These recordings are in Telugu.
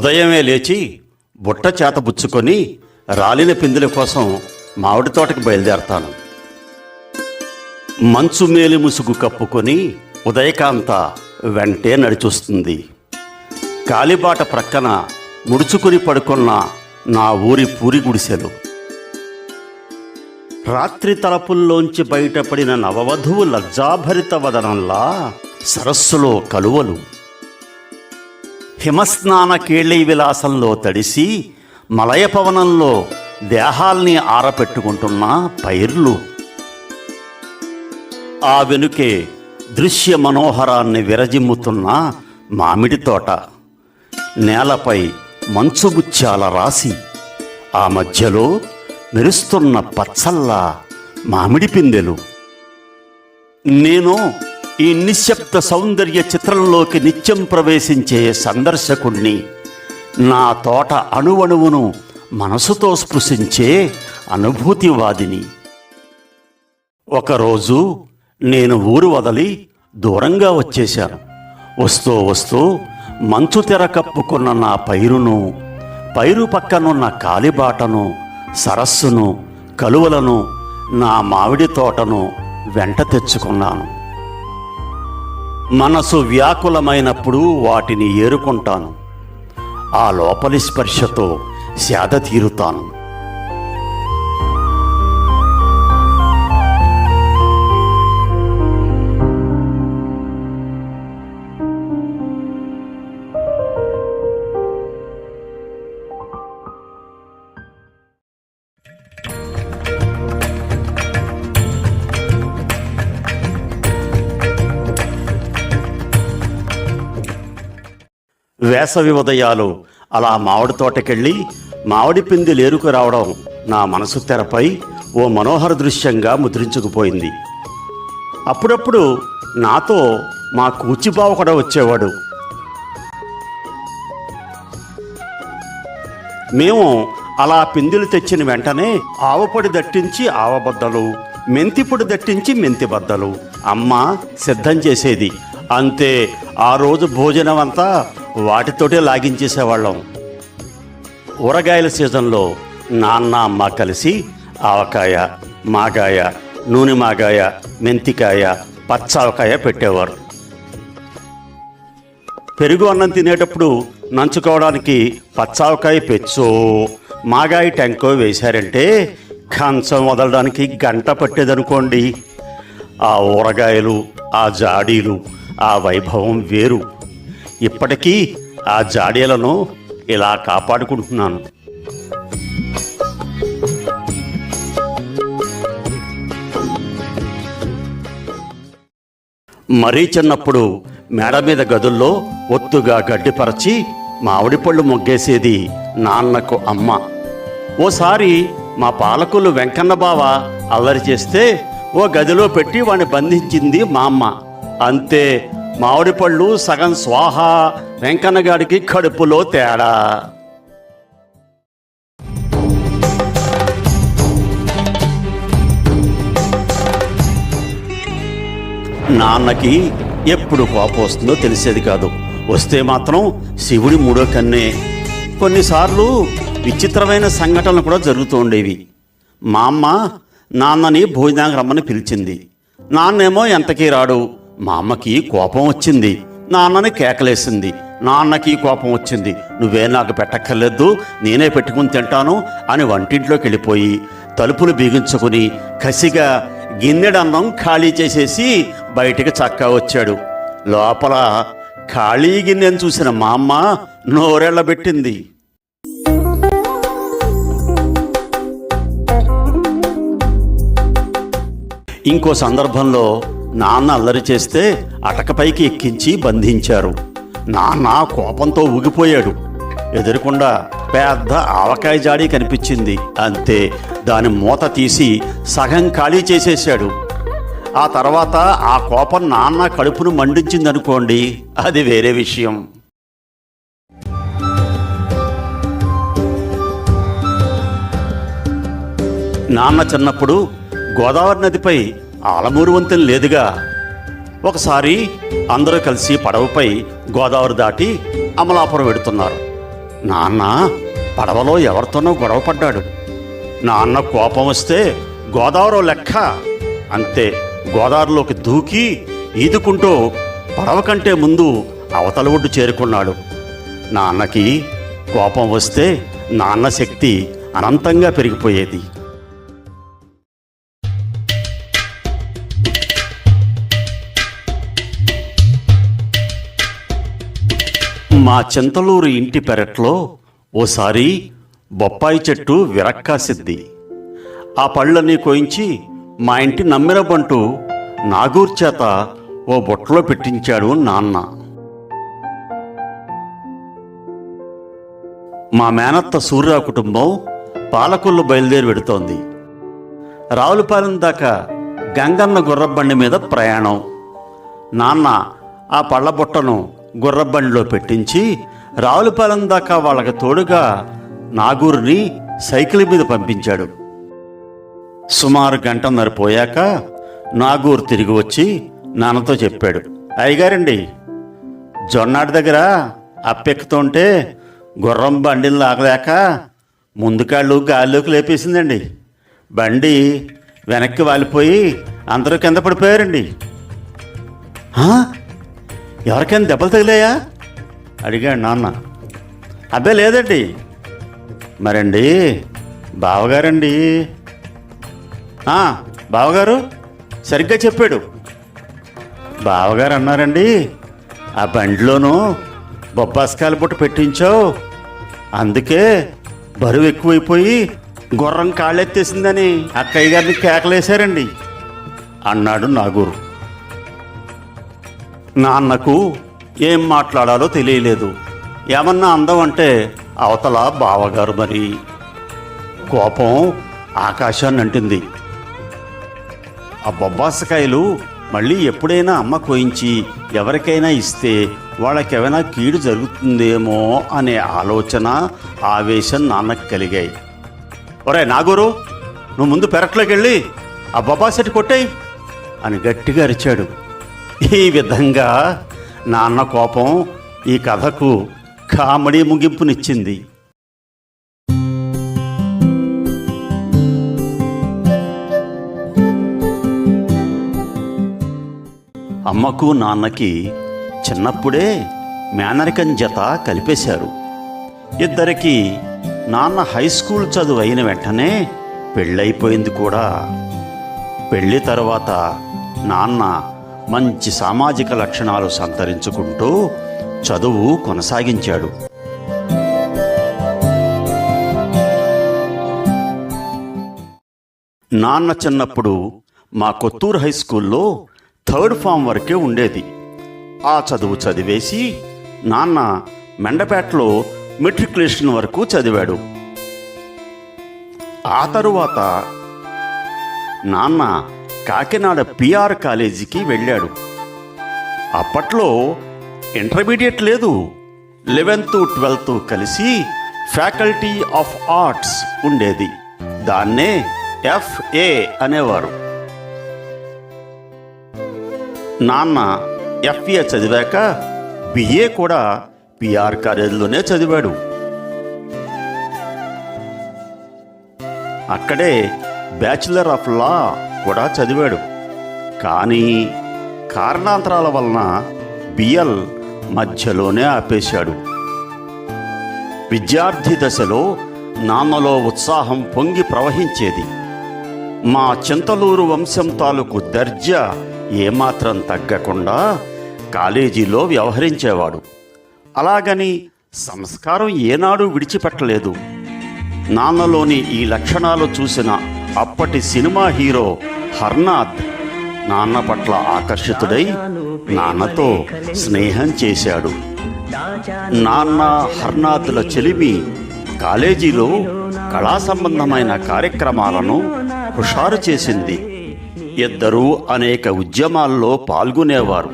ఉదయమే లేచి బుట్ట చేత బుచ్చుకొని రాలిన పిందెల కోసం మామిడి తోటకి బయలుదేరతాను. మంచు మేలి ముసుగు కప్పుకొని ఉదయకాంత వెంటే నడిచొస్తుంది. కాలిబాట ప్రక్కన ముడుచుకుని పడుకున్న నా ఊరి పూరి గుడిసెలు. రాత్రి తలపుల్లోంచి బయటపడిన నవవధువు లజ్జాభరిత వదనంలా సరస్సులో కలువలు. హిమస్నాన కేళీ విలాసంలో తడిసి మలయ పవనంలో దేహాల్ని ఆరపెట్టుకుంటున్న పైర్లు. ఆ వెనుకే దృశ్య మనోహరాన్ని విరజిమ్ముతున్న మామిడి తోట. నేలపై మంచుగుచ్చాల రాసి ఆ మధ్యలో మెరుస్తున్న పచ్చల్లా మామిడి పిందెలు. నేను ఈ నిశ్శబ్ద సౌందర్య చిత్రంలోకి నిత్యం ప్రవేశించే సందర్శకుణ్ణి నా తోట అణువణువును మనసుతో స్పృశించే అనుభూతివాదిని. ఒకరోజు నేను ఊరు వదలి దూరంగా వచ్చేశాను. వస్తూ వస్తూ మంచు తెర కప్పుకున్న నా పైరును పైరు పక్కనున్న కాలిబాటను సరస్సును కలువలను నా మామిడి తోటను వెంట తెచ్చుకున్నాను. మనసు వ్యాకులమైనప్పుడు వాటిని ఏరుకుంటాను. ఆ లోపలి స్పర్శతో సేద తీరుతాను. వేసవి ఉదయాలు అలా మామిడి తోటకెళ్ళి మామిడి పిందెలు ఏరుకు రావడం నా మనసు తెరపై ఓ మనోహర దృశ్యంగా ముద్రించుకుపోయింది. అప్పుడప్పుడు నాతో మా కూచిబావ కూడా వచ్చేవాడు. మేము అలా పిందిలు తెచ్చిన వెంటనే ఆవపొడి దట్టించి ఆవబద్దలు మెంతిపొడి దట్టించి మెంతి బద్దలు. అమ్మ సిద్ధం చేసేది. అంతే ఆ రోజు భోజనం అంతా వాటితోటే లాగించేసేవాళ్ళం. ఊరగాయల సీజన్లో నాన్న అమ్మ కలిసి ఆవకాయ మాగాయ నూనె మాగాయ మెంతికాయ పచ్చావకాయ పెట్టేవారు. పెరుగు అన్నం తినేటప్పుడు నంచుకోవడానికి పచ్చావకాయ పెచ్చో మాగాయ టెంకో వేశారంటే కంచం వదలడానికి గంట పట్టేదనుకోండి. ఆ ఊరగాయలు ఆ జాడీలు ఆ వైభవం వేరు. ఇప్పటికీ ఆ జాడీలను ఇలా కాపాడుకుంటున్నాను. మరీ చిన్నప్పుడు మేడ మీద గదుల్లో ఒత్తుగా గడ్డిపరచి మామిడి పళ్ళు మొగ్గేసేది నాన్నకు అమ్మ. ఓసారి మా పాలకులు వెంకన్న బావ అల్లరి చేస్తే ఓ గదిలో పెట్టి వాడిని బంధించింది మా అమ్మ. అంతే మామిడి పళ్ళు సగం స్వాహ వెంకన్నగాడికి కడుపులో తేడా. నాన్నకి ఎప్పుడు కోపం వస్తుందో తెలిసేది కాదు. వస్తే మాత్రం శివుడి మూడో కన్నే. కొన్నిసార్లు విచిత్రమైన సంఘటనలు కూడా జరుగుతూ ఉండేవి. మా అమ్మ నాన్నని భోజనానికి రమ్మని పిలిచింది. నాన్నేమో ఎంతకీ రాడు. మా అమ్మకి కోపం వచ్చింది. నాన్నని కేకలేసింది. నాన్నకి కోపం వచ్చింది. నువ్వే నాకు పెట్టక్కర్లేదు నేనే పెట్టుకుని తింటాను అని వంటింట్లోకి వెళ్ళిపోయి తలుపులు బిగించుకుని కసిగా గిన్నెడన్నం ఖాళీ చేసేసి బయటికి చక్కా వచ్చాడు. లోపల ఖాళీ గిన్నెను చూసిన మా అమ్మ నోరెళ్ళబెట్టింది ఇంకో సందర్భంలో నాన్న అల్లరి చేస్తే అటకపైకి ఎక్కించి బంధించారు. నాన్న కోపంతో ఊగిపోయాడు. ఎదురుకుండా పెద్ద ఆవకాయ జాడి కనిపించింది. అంతే దాని మూత తీసి సగం ఖాళీ చేసేశాడు. ఆ తర్వాత ఆ కోపం నాన్న కడుపును మండించిందనుకోండి అది వేరే విషయం. నాన్న చిన్నప్పుడు గోదావరి నదిపై ఆలమూరు వంతెన లేదుగా. ఒకసారి అందరూ కలిసి పడవపై గోదావరి దాటి అమలాపురం వెడుతున్నారు. నాన్న పడవలో ఎవరితోనో గొడవ పడ్డాడు. నాన్న కోపం వస్తే గోదావరి లెక్క. అంతే గోదావరిలోకి దూకి ఈదుకుంటూ పడవ కంటే ముందు అవతల ఒడ్డు చేరుకున్నాడు. నాన్నకి కోపం వస్తే నాన్న శక్తి అనంతంగా పెరిగిపోయేది. మా చింతలూరు ఇంటి పెరట్లో ఓసారి బొప్పాయి చెట్టు విరక్కాసిద్ది ఆ పళ్ళని కోయించి మా ఇంటి నమ్మిన బంటు నాగూర్ చేత ఓ బొట్టలో పెట్టించాడు నాన్న. మా మేనత్త సూర్య కుటుంబం పాలకొల్లు బయలుదేరి పెడుతోంది రావులపాలెం దాకా గంగన్న గుర్రబండి మీద ప్రయాణం. నాన్న ఆ పళ్ళ బుట్టను గుర్రబండిలో పెట్టించి రావులపాలెం దాకా వాళ్ళకి తోడుగా నాగూరిని సైకిల్ మీద పంపించాడు. సుమారు గంటన్నర పోయాక నాగూరు తిరిగి వచ్చి నాన్నతో చెప్పాడు. అయ్యగారండి జొన్నాడి దగ్గర అప్పెక్కుతుంటే గుర్రం బండిని లాగలేక ముందుకాళ్ళు గాల్లోకి లేపేసిందండి. బండి వెనక్కి వాలిపోయి అందరూ కింద పడిపోయారండి. "ఆ? ఎవరికైనా దెబ్బలు తగిలాయా? అడిగాడు నాన్న. అబ్బే లేదండి. మరండి బావగారండి. బావగారు సరిగ్గా చెప్పాడు. బావగారు అన్నారండి ఆ బండిలోనూ బొబ్బాస్కాయల బుట్ట పెట్టించావు. అందుకే బరువు ఎక్కువైపోయి గుర్రం కాళ్ళెత్తేసిందని అక్కయ్య గారిని కేకలేశారండి. అన్నాడు నాగూరు. నాన్నకు ఏం మాట్లాడాలో తెలియలేదు. ఏమన్నా అందం అంటే అవతల బావగారు మరి. కోపం ఆకాశాన్ని అంటింది. ఆ బొబ్బాసకాయలు మళ్ళీ ఎప్పుడైనా అమ్మ కోయించి ఎవరికైనా ఇస్తే వాళ్ళకేమైనా కీడు జరుగుతుందేమో అనే ఆలోచన ఆవేశం నాన్నకు కలిగాయి. ఒరే నాగూరు నువ్వు ముందు పెరట్లోకి వెళ్ళి ఆ బొబ్బాసెట్ కొట్టేయి అని గట్టిగా అరిచాడు. ఈ విధంగా నాన్న కోపం ఈ కథకు కామెడీ ముగింపునిచ్చింది. అమ్మకు నాన్నకి చిన్నప్పుడే మేనరికం జత కలిపేశారు. ఇద్దరికి నాన్న హై స్కూల్ చదువు అయిన వెంటనే పెళ్ళైపోయింది కూడా. పెళ్ళి తర్వాత నాన్న మంచి సామాజిక లక్షణాలు సంతరించుకుంటూ చదువు కొనసాగించాడు. నాన్న చిన్నప్పుడు మా కొత్తూరు హై స్కూల్లో థర్డ్ ఫామ్ వరకే ఉండేది. ఆ చదువు చదివేసి నాన్న మెండపేటలో మెట్రికులేషన్ వరకు చదివాడు. ఆ తరువాత నాన్న కాకినాడ పిఆర్ కాలేజీకి వెళ్ళాడు. అప్పట్లో ఇంటర్మీడియట్ లేదు. లెవెన్త్ ట్వెల్త్ కలిసి ఫ్యాకల్టీ ఆఫ్ ఆర్ట్స్ ఉండేది. దాన్నే ఎఫ్ఏ అనేవారు. నాన్న ఎఫ్ఏ చదివాక బిఏ కూడా పిఆర్ కాలేజీలోనే చదివాడు. అక్కడే బ్యాచిలర్ ఆఫ్ లా కూడా చదివాడు. కానీ కారణాంతరాల వలన బిఎల్ మధ్యలోనే ఆపేశాడు. విద్యార్థి దశలో నాన్నలో ఉత్సాహం పొంగి ప్రవహించేది. మా చింతలూరు వంశం తాలూకు దర్జా ఏమాత్రం తగ్గకుండా కాలేజీలో వ్యవహరించేవాడు. అలాగని సంస్కారం ఏనాడు విడిచిపెట్టలేదు. నాన్నలోని ఈ లక్షణాలు చూసిన అప్పటి సినిమా హీరో హర్నాథ్ నాన్న పట్ల ఆకర్షితుడై నాన్నతో స్నేహం చేశాడు. నాన్న హర్నాథ్ల చెలిమి కాలేజీలో కళా సంబంధమైన కార్యక్రమాలను హుషారు చేసింది. ఇద్దరూ అనేక ఉద్యమాల్లో పాల్గొనేవారు.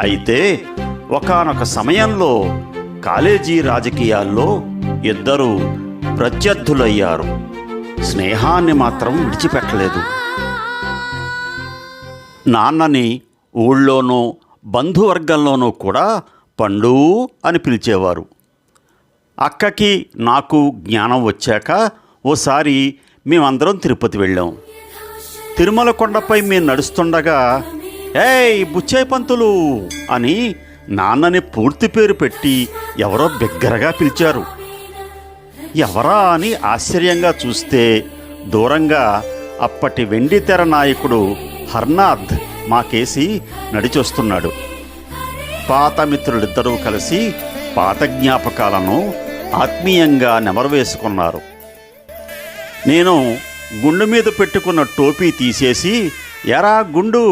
అయితే ఒకానొక సమయంలో కాలేజీ రాజకీయాల్లో ఇద్దరూ ప్రత్యర్థులయ్యారు. స్నేహాన్ని మాత్రం విడిచిపెట్టలేదు. నాన్నని ఊళ్ళోనూ బంధువర్గంలోనూ కూడా పండు అని పిలిచేవారు. అక్కకి నాకు జ్ఞానం వచ్చాక ఓసారి మేమందరం తిరుపతి వెళ్ళాం. తిరుమల కొండపై మేము నడుస్తుండగా ఏయ్ బుచ్చయ్య పంతులు అని నాన్నని పూర్తి పేరు పెట్టి ఎవరో బిగ్గరగా పిలిచారు. ఎవరా అని ఆశ్చర్యంగా చూస్తే దూరంగా అప్పటి వెండితెర నాయకుడు హర్నాథ్ మాకేసి నడిచొస్తున్నాడు. పాత మిత్రులిద్దరూ కలిసి పాత జ్ఞాపకాలను ఆత్మీయంగా నెమరవేసుకున్నారు. నేను గుండు మీద పెట్టుకున్న టోపీ తీసేసి ఎరా గుండు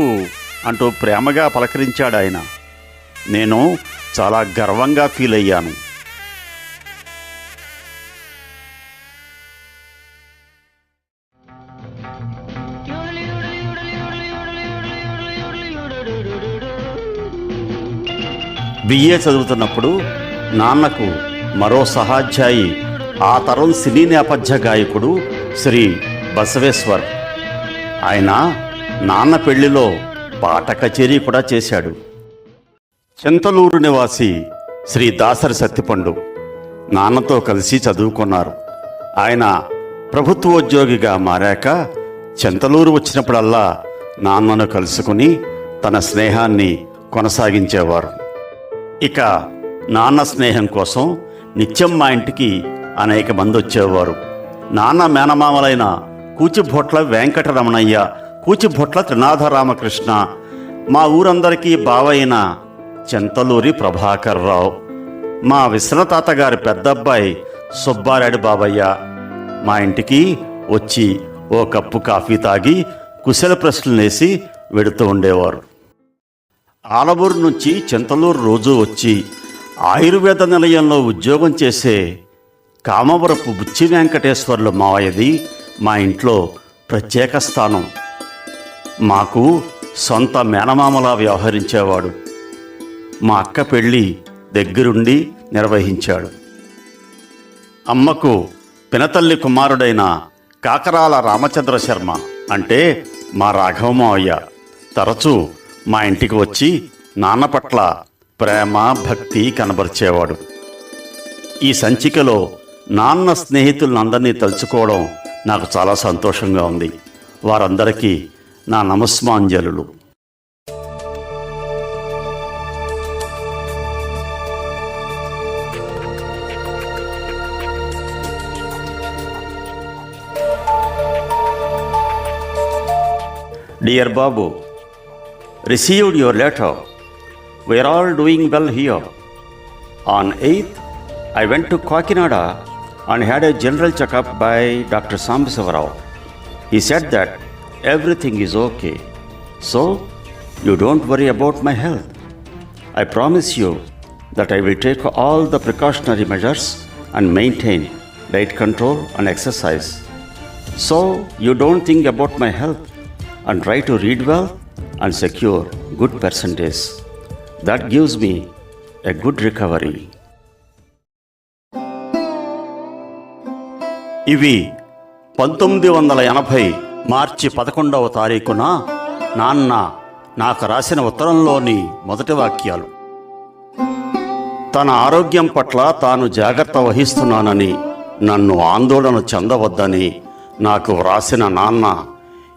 అంటూ ప్రేమగా పలకరించాడు ఆయన నేను చాలా గర్వంగా ఫీల్ అయ్యాను బిఏ చదువుతున్నప్పుడు నాన్నకు మరో సహాధ్యాయి ఆ తరం సినీ నేపథ్య గాయకుడు శ్రీ బసవేశ్వర్. ఆయన నాన్న పెళ్ళిలో పాట కచేరీ కూడా చేశాడు. చింతలూరు నివాసి శ్రీ దాసరి సత్తిపండు నాన్నతో కలిసి చదువుకున్నారు. ఆయన ప్రభుత్వోద్యోగిగా మారాక చింతలూరు వచ్చినప్పుడల్లా నాన్నను కలుసుకుని తన స్నేహాన్ని కొనసాగించేవారు. ఇక నాన్న స్నేహం కోసం నిత్యం మా ఇంటికి అనేక మంది వచ్చేవారు. నాన్న మేనమామలైన కూచిభొట్ల వెంకటరమణయ్య కూచిభొట్ల త్రినాథ రామకృష్ణ మా ఊరందరికీ బావైన చింతలూరి ప్రభాకర్ రావు మా విశ్వతాత గారి పెద్దబ్బాయి సుబ్బారెడ్డి బాబయ్య మా ఇంటికి వచ్చి ఓ కప్పు కాఫీ తాగి కుశల ప్రశ్నలేసి వెడుతూ ఉండేవారు. ఆలవూరు నుంచి చింతలూరు రోజు వచ్చి ఆయుర్వేద నిలయంలో ఉద్యోగం చేసే కామవరపు బుచ్చి వెంకటేశ్వర్లు మావయ్యది మా ఇంట్లో ప్రత్యేక స్థానం. మాకు సొంత మేనమామలా వ్యవహరించేవాడు. మా అక్క పెళ్ళి దగ్గరుండి నిర్వహించాడు. అమ్మకు పినతల్లి కుమారుడైన కాకరాల రామచంద్ర శర్మ అంటే మా రాఘవమావయ్య తరచూ మా ఇంటికి వచ్చి నాన్న పట్ల ప్రేమ భక్తి కనబరిచేవాడు. ఈ సంచికలో నాన్న స్నేహితులందరినీ తలుచుకోవడం నాకు చాలా సంతోషంగా ఉంది. వారందరికీ నా నమస్మాంజలులు. Dear Babu received your letter. We are all doing well here. On 8th, I went to Kakinada and had a general checkup by Dr. Sambasava He said that everything is okay. So, you don't worry about my health. I promise you that I will take all the precautionary measures and maintain diet control and exercise. So, you don't think about my health and try to read well and secure good percentage. That gives me a good recovery. ఇవి పంతొమ్మిది వందల ఎనభై మార్చి పదకొండవ తారీఖున నాన్న నాకు రాసిన ఉత్తరంలోని మొదటి వాక్యాలు తన ఆరోగ్యం పట్ల తాను జాగ్రత్త వహిస్తున్నానని నన్ను ఆందోళన చెందవద్దని నాకు వ్రాసిన నాన్న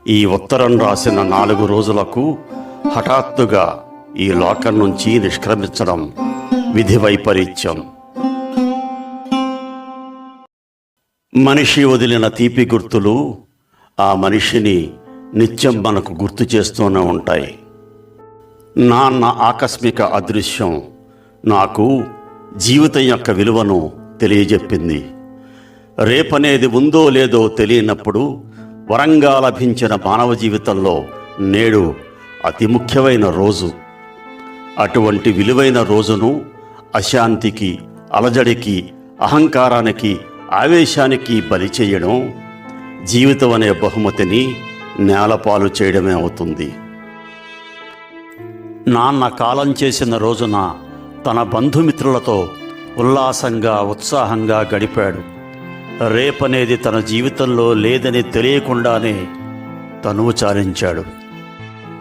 ఈ ఉత్తరం రాసిన నాలుగు రోజులకు హఠాత్తుగా ఈ లోకం నుంచి నిష్క్రమించడం విధి వైపరీత్యం. మనిషి వదిలిన తీపి గుర్తులు ఆ మనిషిని నిత్యం మనకు గుర్తు చేస్తూనే ఉంటాయి. నాన్న ఆకస్మిక అదృశ్యం నాకు జీవితం యొక్క విలువను తెలియజెప్పింది. రేపనేది ఉందో లేదో తెలియనప్పుడు వరంగా లభించిన మానవ జీవితంలో నేడు అతి ముఖ్యమైన రోజు. అటువంటి విలువైన రోజును అశాంతికి అలజడికి అహంకారానికి ఆవేశానికి బలి చేయడం జీవితం అనే బహుమతిని నేలపాలు చేయడమే అవుతుంది. నాన్న కాలం చేసిన రోజున తన బంధుమిత్రులతో ఉల్లాసంగా ఉత్సాహంగా గడిపాడు. రేపనేది తన జీవితంలో లేదని తెలియకుండానే తనువు చాలించాడు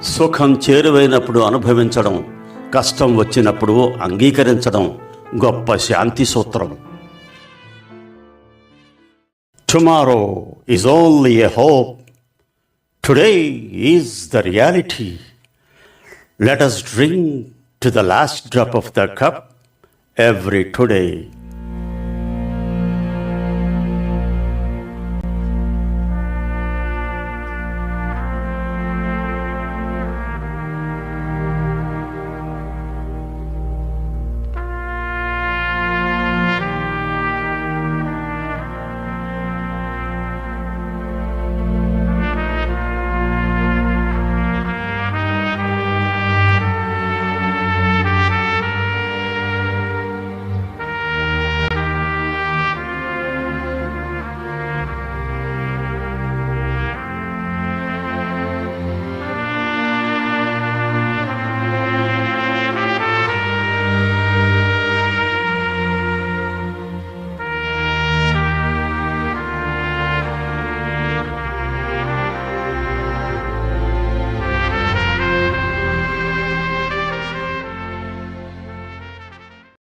సుఖం చేరువైనప్పుడు అనుభవించడం కష్టం వచ్చినప్పుడు అంగీకరించడం గొప్ప శాంతి సూత్రం. Tomorrow is only a hope today is the reality let us drink to the last drop of the cup every today